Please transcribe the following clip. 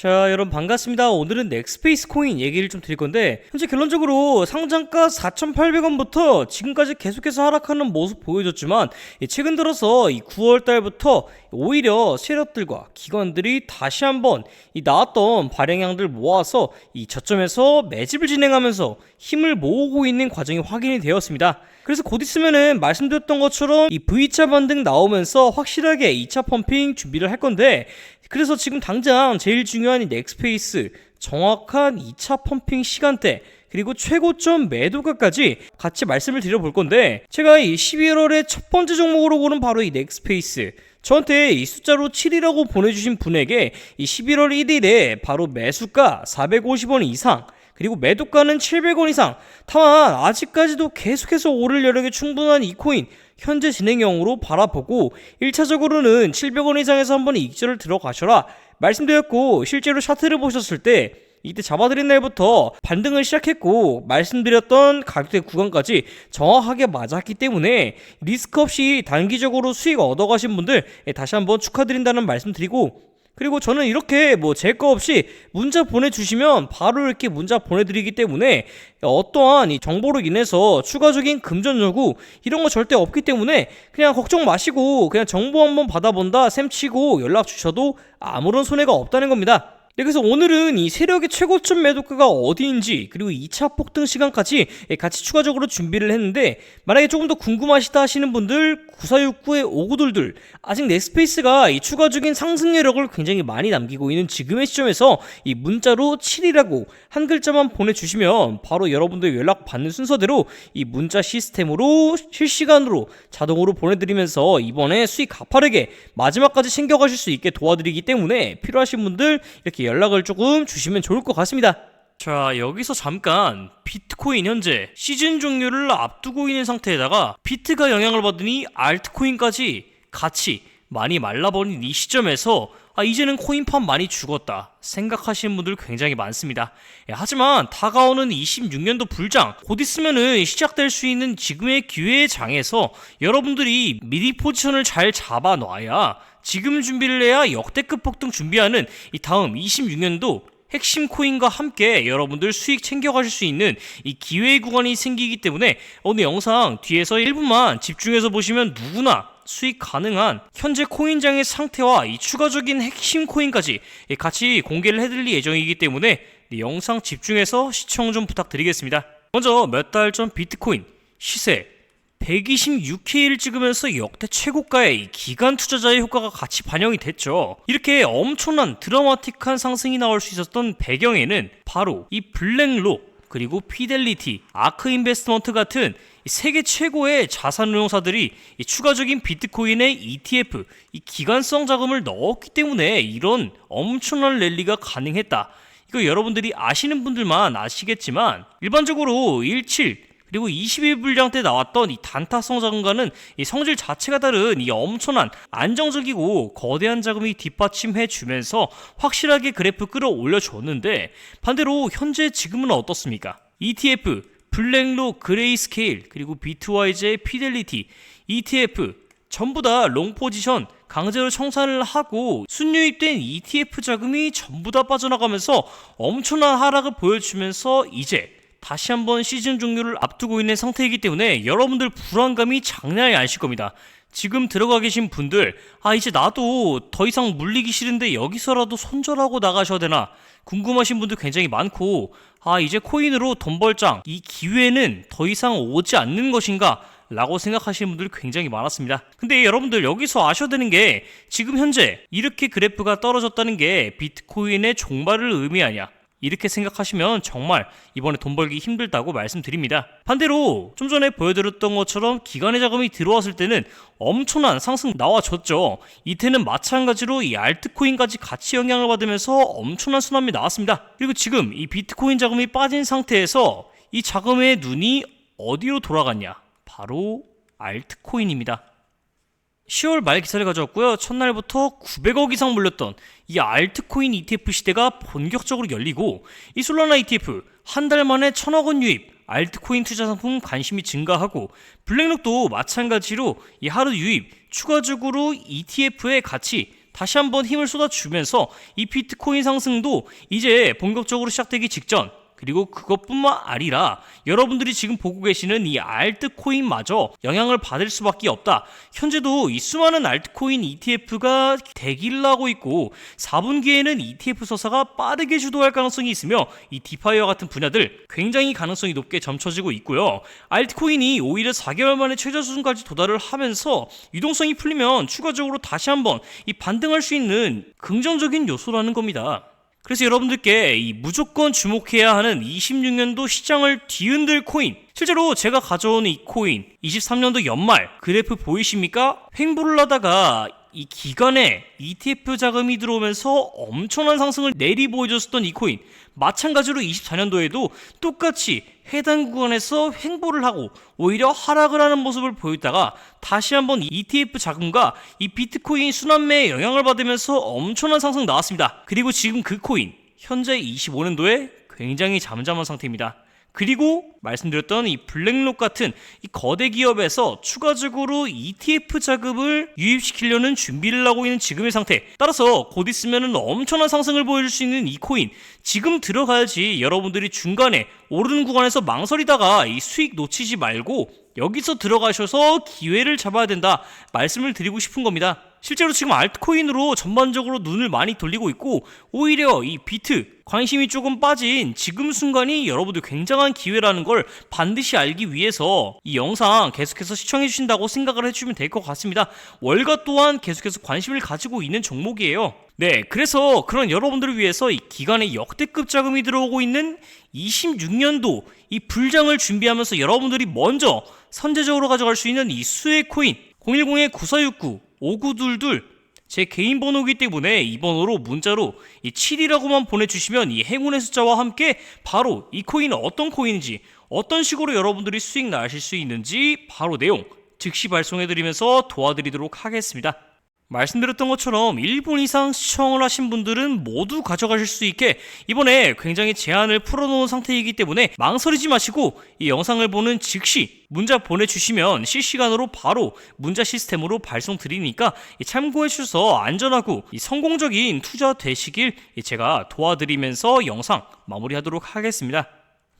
자, 여러분 반갑습니다. 오늘은 넥스페이스 코인 얘기를 좀 드릴 건데 현재 결론적으로 상장가 4,800원부터 지금까지 계속해서 하락하는 모습 보여줬지만 이 최근 들어서 이 9월 달부터 오히려 세력들과 기관들이 다시 한번 이 나왔던 발행량들 모아서 이 저점에서 매집을 진행하면서 힘을 모으고 있는 과정이 확인이 되었습니다. 그래서 곧 있으면은 말씀드렸던 것처럼 이 V차 반등 나오면서 확실하게 2차 펌핑 준비를 할 건데 그래서 지금 당장 제일 중요한 이 넥스페이스 정확한 2차 펌핑 시간대 그리고 최고점 매도가까지 같이 말씀을 드려볼 건데 제가 이 11월의 첫 번째 종목으로 고른 바로 이 넥스페이스 저한테 이 숫자로 7이라고 보내주신 분에게 이 11월 1일에 바로 매수가 450원 이상 그리고 매도가는 700원 이상. 다만 아직까지도 계속해서 오를 여력이 충분한 이 코인 현재 진행형으로 바라보고 1차적으로는 700원 이상에서 한번 익절을 들어가셔라 말씀드렸고 실제로 차트를 보셨을 때 이때 잡아드린 날부터 반등을 시작했고 말씀드렸던 가격대 구간까지 정확하게 맞았기 때문에 리스크 없이 단기적으로 수익 얻어가신 분들 다시 한번 축하드린다는 말씀 드리고 그리고 저는 이렇게 뭐 제 거 없이 문자 보내주시면 바로 이렇게 문자 보내드리기 때문에 어떠한 이 정보로 인해서 추가적인 금전 요구 이런 거 절대 없기 때문에 그냥 걱정 마시고 그냥 정보 한번 받아본다 셈치고 연락 주셔도 아무런 손해가 없다는 겁니다. 네, 그래서 오늘은 이 세력의 최고점 매도가가 어디인지 그리고 2차 폭등 시간까지 같이 추가적으로 준비를 했는데 만약에 조금 더 궁금하시다 하시는 분들 9469의 오구들들 아직 넥스페이스가 이 추가적인 상승 여력을 굉장히 많이 남기고 있는 지금의 시점에서 이 문자로 7이라고 한 글자만 보내주시면 바로 여러분들 연락 받는 순서대로 이 문자 시스템으로 실시간으로 자동으로 보내드리면서 이번에 수익 가파르게 마지막까지 챙겨가실 수 있게 도와드리기 때문에 필요하신 분들 이렇게 연락을 조금 주시면 좋을 것 같습니다. 자, 여기서 잠깐 비트코인 현재 시즌 종료를 앞두고 있는 상태에다가 비트가 영향을 받으니 알트코인까지 같이 많이 말라버린 이 시점에서 아, 이제는 코인팜 많이 죽었다 생각하시는 분들 굉장히 많습니다. 예, 하지만 다가오는 26년도 불장 곧 있으면은 시작될 수 있는 지금의 기회의 장에서 여러분들이 미리 포지션을 잘 잡아 놔야 지금 준비를 해야 역대급 폭등 준비하는 이 다음 26년도 핵심 코인과 함께 여러분들 수익 챙겨가실 수 있는 이 기회의 구간이 생기기 때문에 오늘 영상 뒤에서 1분만 집중해서 보시면 누구나 수익 가능한 현재 코인장의 상태와 이 추가적인 핵심 코인까지 같이 공개를 해드릴 예정이기 때문에 영상 집중해서 시청 좀 부탁드리겠습니다. 먼저 몇 달 전 비트코인 시세 126K를 찍으면서 역대 최고가의 기간 투자자의 효과가 같이 반영이 됐죠. 이렇게 엄청난 드라마틱한 상승이 나올 수 있었던 배경에는 바로 이 블랙록 그리고 피델리티, 아크 인베스트먼트 같은 세계 최고의 자산 운용사들이 추가적인 비트코인의 ETF, 이 기간성 자금을 넣었기 때문에 이런 엄청난 랠리가 가능했다. 이거 여러분들이 아시는 분들만 아시겠지만 일반적으로 17 그리고 21불량 때 나왔던 이 단타성 자금과는 이 성질 자체가 다른 이 엄청난 안정적이고 거대한 자금이 뒷받침해 주면서 확실하게 그래프 끌어올려 줬는데 반대로 현재 지금은 어떻습니까? ETF, 블랙록 그레이스케일, 그리고 비트와이즈의 피델리티, ETF 전부 다 롱 포지션 강제로 청산을 하고 순유입된 ETF 자금이 전부 다 빠져나가면서 엄청난 하락을 보여주면서 이제 다시 한번 시즌 종료를 앞두고 있는 상태이기 때문에 여러분들 불안감이 장난이 아니실 겁니다. 지금 들어가 계신 분들, 아, 이제 나도 더 이상 물리기 싫은데 여기서라도 손절하고 나가셔야 되나? 궁금하신 분들 굉장히 많고, 아, 이제 코인으로 돈 벌장, 이 기회는 더 이상 오지 않는 것인가? 라고 생각하시는 분들 굉장히 많았습니다. 근데 여러분들 여기서 아셔야 되는 게 지금 현재 이렇게 그래프가 떨어졌다는 게 비트코인의 종말을 의미하냐? 이렇게 생각하시면 정말 이번에 돈 벌기 힘들다고 말씀드립니다. 반대로 좀 전에 보여드렸던 것처럼 기관의 자금이 들어왔을 때는 엄청난 상승 나와줬죠. 이때는 마찬가지로 이 알트코인까지 같이 영향을 받으면서 엄청난 순환이 나왔습니다. 그리고 지금 이 비트코인 자금이 빠진 상태에서 이 자금의 눈이 어디로 돌아갔냐? 바로 알트코인입니다. 10월 말 기사를 가져왔고요. 첫날부터 900억 이상 물렸던 이 알트코인 ETF 시대가 본격적으로 열리고 이 솔라나 ETF 한 달 만에 천억 원 유입, 알트코인 투자 상품 관심이 증가하고 블랙록도 마찬가지로 이 하루 유입 추가적으로 ETF에 같이 다시 한번 힘을 쏟아주면서 이 비트코인 상승도 이제 본격적으로 시작되기 직전 그리고 그것뿐만 아니라 여러분들이 지금 보고 계시는 이 알트코인마저 영향을 받을 수밖에 없다. 현재도 이 수많은 알트코인 ETF가 대기를 하고 있고 4분기에는 ETF 서사가 빠르게 주도할 가능성이 있으며 이 디파이와 같은 분야들 굉장히 가능성이 높게 점쳐지고 있고요. 알트코인이 오히려 4개월 만에 최저 수준까지 도달을 하면서 유동성이 풀리면 추가적으로 다시 한번 이 반등할 수 있는 긍정적인 요소라는 겁니다. 그래서 여러분들께 이 무조건 주목해야 하는 26년도 시장을 뒤흔들 코인 실제로 제가 가져온 이 코인 23년도 연말 그래프 보이십니까? 횡보를 하다가 이 기간에 ETF 자금이 들어오면서 엄청난 상승을 내리 보여줬었던 이 코인 마찬가지로 24년도에도 똑같이 해당 구간에서 횡보를 하고 오히려 하락을 하는 모습을 보였다가 다시 한번 ETF 자금과 이 비트코인 순환매에 영향을 받으면서 엄청난 상승 나왔습니다. 그리고 지금 그 코인 현재 25년도에 굉장히 잠잠한 상태입니다. 그리고 말씀드렸던 이 블랙록 같은 이 거대 기업에서 추가적으로 ETF 자금을 유입시키려는 준비를 하고 있는 지금의 상태. 따라서 곧 있으면은 엄청난 상승을 보여줄 수 있는 이 코인 지금 들어가야지 여러분들이 중간에 오르는 구간에서 망설이다가 이 수익 놓치지 말고 여기서 들어가셔서 기회를 잡아야 된다 말씀을 드리고 싶은 겁니다. 실제로 지금 알트코인으로 전반적으로 눈을 많이 돌리고 있고 오히려 이 비트 관심이 조금 빠진 지금 순간이 여러분들 굉장한 기회라는 걸 반드시 알기 위해서 이 영상 계속해서 시청해 주신다고 생각을 해주시면 될 것 같습니다. 월가 또한 계속해서 관심을 가지고 있는 종목이에요. 네, 그래서 그런 여러분들을 위해서 이 기간에 역대급 자금이 들어오고 있는 26년도 이 불장을 준비하면서 여러분들이 먼저 선제적으로 가져갈 수 있는 이 수혜 코인 010-9469 5922 제 개인 번호이기 때문에 이 번호로 문자로 이 7이라고만 보내주시면 이 행운의 숫자와 함께 바로 이 코인은 어떤 코인인지 어떤 식으로 여러분들이 수익 나실 수 있는지 바로 내용 즉시 발송해드리면서 도와드리도록 하겠습니다. 말씀드렸던 것처럼 1분 이상 시청을 하신 분들은 모두 가져가실 수 있게 이번에 굉장히 제한을 풀어놓은 상태이기 때문에 망설이지 마시고 이 영상을 보는 즉시 문자 보내주시면 실시간으로 바로 문자 시스템으로 발송 드리니까 참고해 주셔서 안전하고 이 성공적인 투자 되시길 제가 도와드리면서 영상 마무리하도록 하겠습니다.